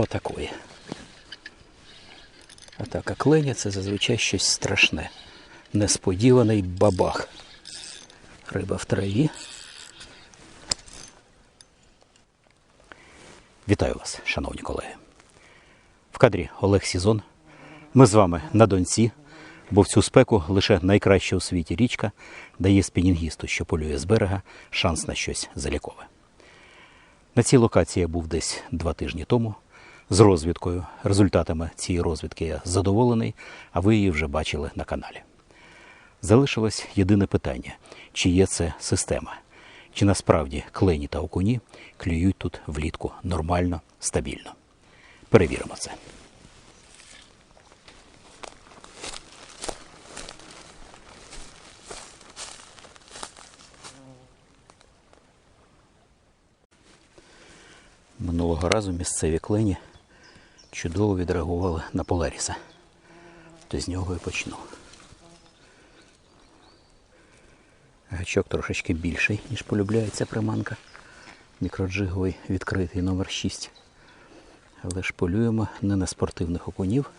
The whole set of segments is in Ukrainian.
Отакої. Атака кленя це зазвичай щось страшне. Несподіваний бабах. Риба в траві. Вітаю вас, шановні колеги. В кадрі Олег Сізон. Ми з вами на Донці, бо в цю спеку лише найкраща у світі річка дає спінінгісту, що полює з берега, шанс на щось залікове. На цій локації я був десь два тижні тому з розвідкою. Результатами цієї розвідки я задоволений, а ви її вже бачили на каналі. Залишилось єдине питання: чи є це система? Чи насправді клені та окуні клюють тут влітку нормально, стабільно? Перевіримо це. Минулого разу місцеві клені чудово відреагували на Поларіса. То з нього і почну. Гачок трошечки більший, ніж полюбляється приманка. Мікроджиговий відкритий номер 6. Але ж полюємо не на спортивних окунів,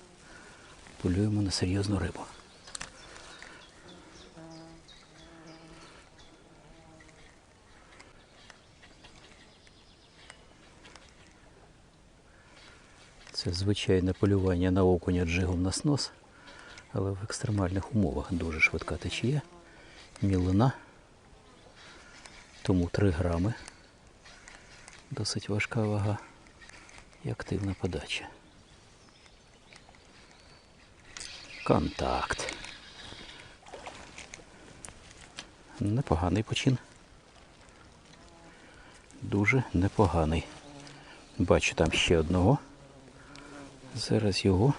полюємо на серйозну рибу. Це звичайне полювання на окуня джигом на снос, але в екстремальних умовах дуже швидка течія, мілина, тому 3 грами. Досить важка вага і активна подача. Контакт. Непоганий почин. Дуже непоганий. Бачу там ще одного. Зараз його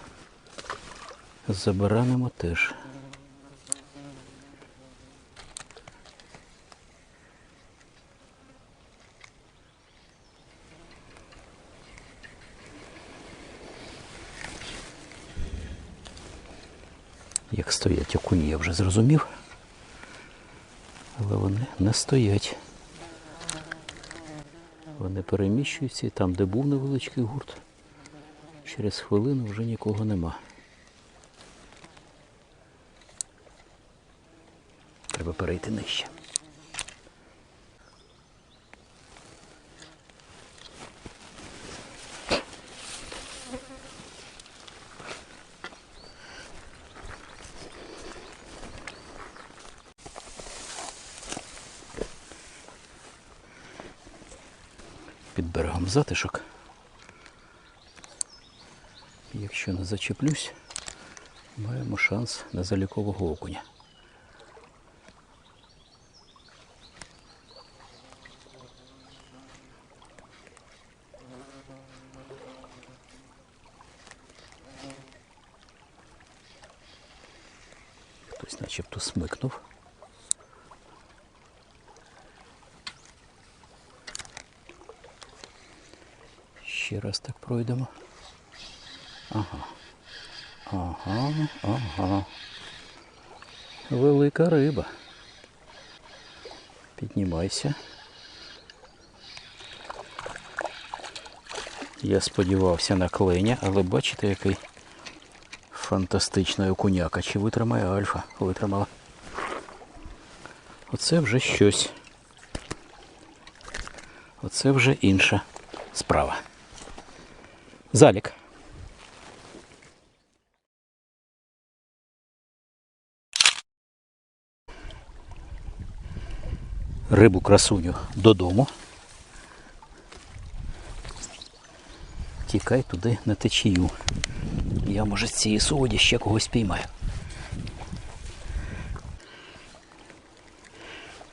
забаранимо теж. Як стоять окуні, я вже зрозумів. Але вони не стоять. Вони переміщуються і там, де був невеличкий гурт, через хвилину вже нікого нема. Треба перейти нижче. Під берегом затишок. Якщо не зачеплюсь, маємо шанс на залікового окуня. Хтось начебто смикнув. Ще раз так пройдемо. Ага. Ага, ага. Велика риба. Піднімайся. Я сподівався на кленя, але бачите, який фантастичний окуняка. Чи витримає альфа? Витримала. Оце вже щось. Оце вже інша справа. Залік. Рибу красуню додому. Тікай туди на течію. Я може з цієї солоді ще когось піймаю.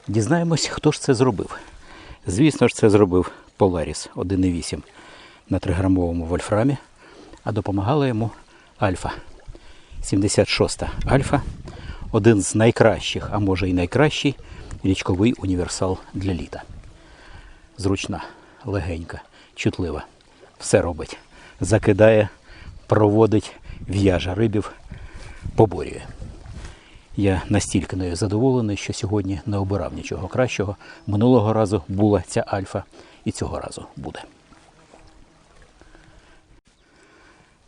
Дізнаємось, хто ж це зробив. Звісно ж, це зробив Polaris 1.8 на 3-грамовому вольфрамі, а допомагала йому Альфа. 76 Альфа. Один з найкращих, а може і найкращий річковий універсал для літа. Зручна, легенька, чутлива. Все робить. Закидає, проводить, в'яже рибів, поборює. Я настільки нею задоволений, що сьогодні не обирав нічого кращого. Минулого разу була ця альфа, і цього разу буде.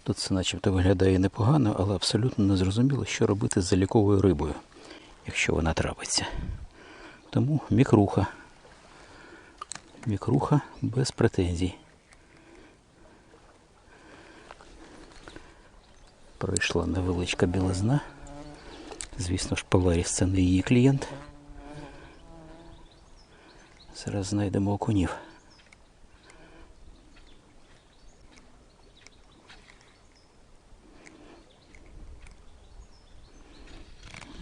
Тут це начебто виглядає непогано, але абсолютно не зрозуміло, що робити з заліковою рибою, якщо вона трапиться. Тому мікруха. Мікруха без претензій. Пройшла невеличка білизна. Звісно ж, Поларіс це не її клієнт. Зараз знайдемо окунів.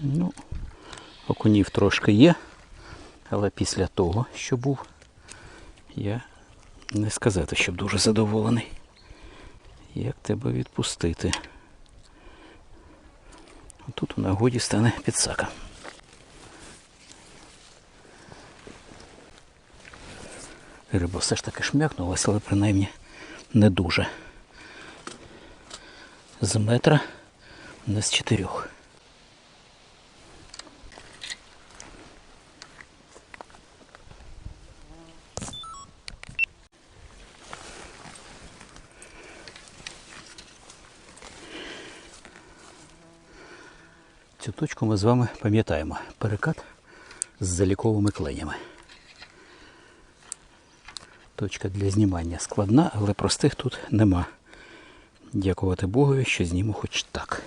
Ну, окунів трошки є, але після того, що був, я не сказати, щоб дуже задоволений. Як тебе відпустити? Тут у нагоді стане підсака. Риба все ж таки шмякнулася, але принаймні не дуже. З метра не з чотирьох. Точку ми з вами пам'ятаємо. Перекат з заліковими кленями. Точка для знімання складна, але простих тут нема. Дякувати Богові, що зніму хоч так.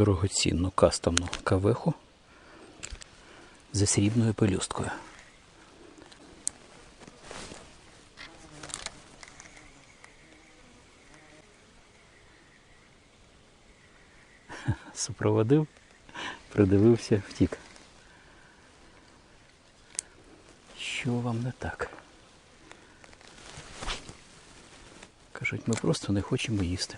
Дорогоцінну кастомну кавеху за срібною пелюсткою. Супроводив, придивився, втік. Що вам не так? Кажуть, ми просто не хочемо їсти.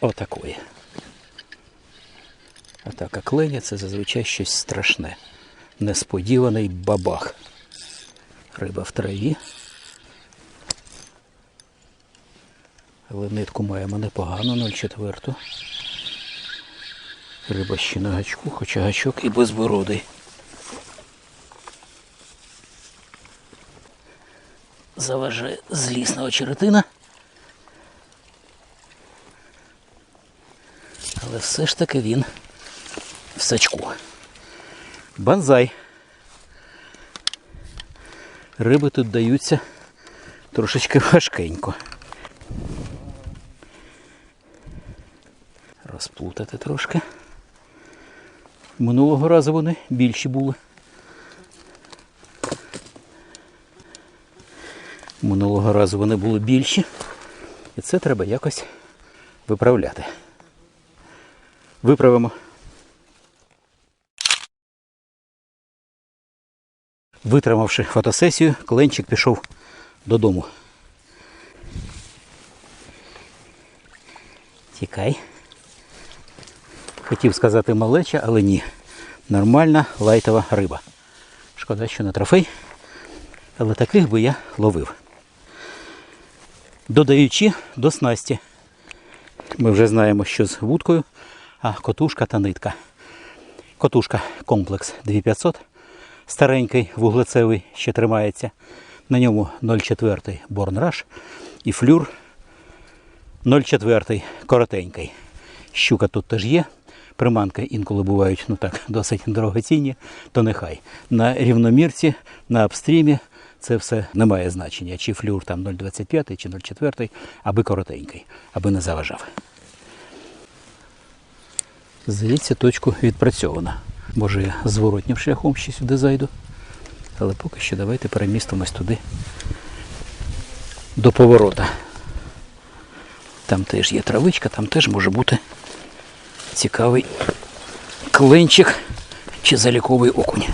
Отакої. Атака кленя це зазвичай щось страшне. Несподіваний бабах. Риба в траві. Але нитку маємо непогану, 0,4. Риба ще на гачку, хоча гачок і безбородий. Заважає злісна очеретина. Все ж таки він в сачку. Банзай. Риби тут даються трошечки важкенько. Розплутати трошки. Минулого разу вони більші були. Минулого разу вони були більші. І це треба якось виправляти. Виправимо. Витримавши фотосесію, Кленчик пішов додому. Тікай. Хотів сказати малеча, але ні. Нормальна лайтова риба. Шкода, що не трофей, але таких би я ловив. Додаючи до снасті. Ми вже знаємо, що з вудкою, а котушка та нитка. Котушка комплекс 2500. Старенький вуглецевий ще тримається. На ньому 0,4 Born Rush і флюр 0,4 коротенький. Щука тут теж є. Приманки інколи бувають ну так, досить дорогоцінні, то нехай. На рівномірці, на апстрімі це все не має значення. Чи флюр там 0,25 чи 0,4, аби коротенький, аби не заважав. Здається, точку відпрацьована. Може, я зворотнім шляхом ще сюди зайду. Але поки що давайте перемістимось туди до поворота. Там теж є травичка, там теж може бути цікавий клинчик чи заліковий окунь.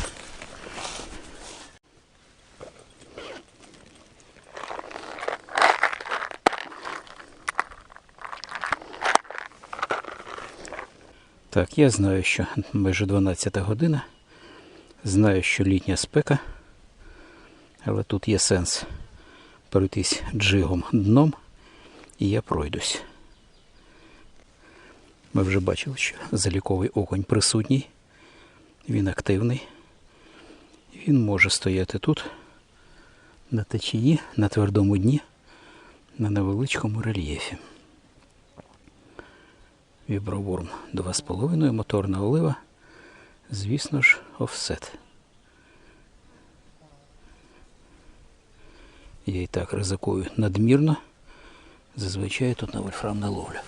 Так, я знаю, що майже 12 година. Знаю, що літня спека. Але тут є сенс пройтись джигом дном, і я пройдусь. Ми вже бачили, що заліковий окунь присутній, він активний. Він може стояти тут, на течії, на твердому дні, на невеличкому рельєфі. Віброворм 2,5, моторна олива, звісно ж, офсет. Я і так ризикую надмірно. Зазвичай тут на вольфрам не ловлю.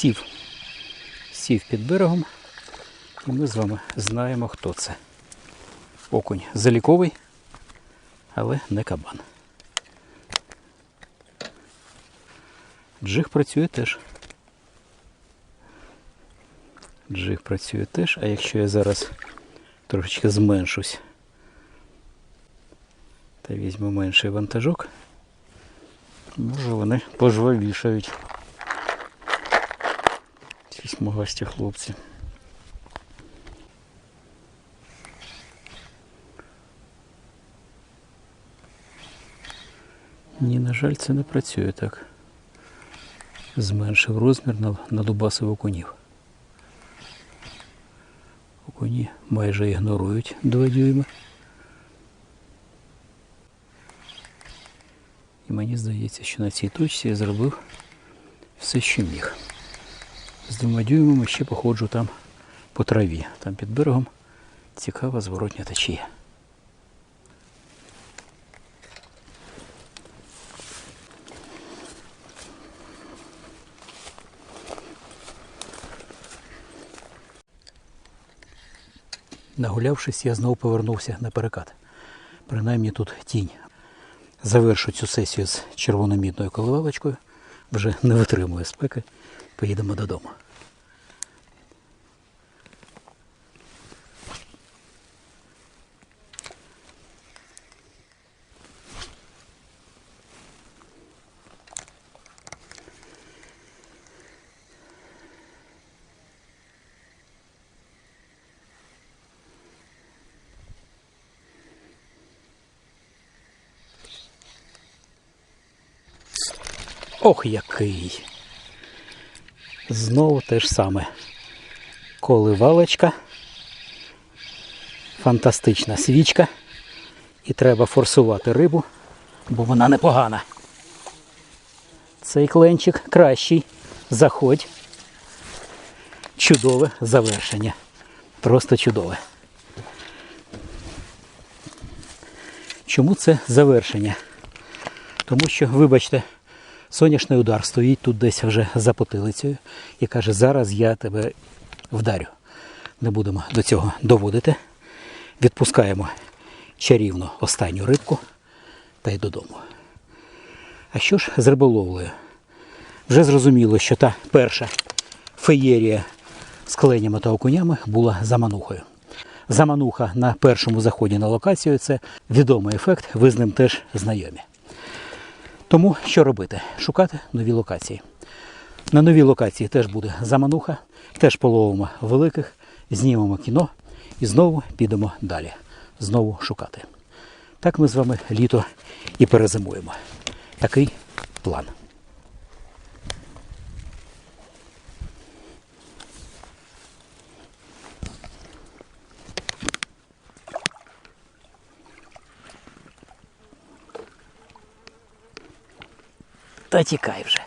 Сів. Сів під берегом. І ми з вами знаємо, хто це. Окунь заліковий, але не кабан. Джиг працює теж. Джиг працює теж, а якщо я зараз трошечки зменшусь та візьму менший вантажок, може вони пожвавішають. Смугасті хлопці. Ні, на жаль, це не працює так. Зменшив розмір на, на дубасив окунів. Окуні майже ігнорують 2 дюйми. І мені здається, що на цій точці я зробив все, що міг. З двома дюймами ще походжу там по траві. Там під берегом цікава зворотня течія. Нагулявшись, я знову повернувся на перекат. Принаймні тут тінь. Завершу цю сесію з червономідною коливалочкою. Вже не витримує спеки. Поїдемо додому. Ох, який! Знову те ж саме. Коливалочка, фантастична свічка. І треба форсувати рибу, бо вона непогана. Цей кленчик кращий. Заходь. Чудове завершення. Просто чудове. Чому це завершення? Тому що, вибачте, Соняшний удар стоїть тут десь вже за потилицею і каже, зараз я тебе вдарю. Не будемо до цього доводити. Відпускаємо чарівну останню рибку та й додому. А що ж з риболовлею? Вже зрозуміло, що та перша феєрія з кленями та окунями була заманухою. Замануха на першому заході на локацію це відомий ефект, ви з ним теж знайомі. Тому що робити? Шукати нові локації. На новій локації теж буде замануха, теж половимо великих, знімемо кіно і знову підемо далі. Знову шукати. Так ми з вами літо і перезимуємо. Такий план. Та тікай вже.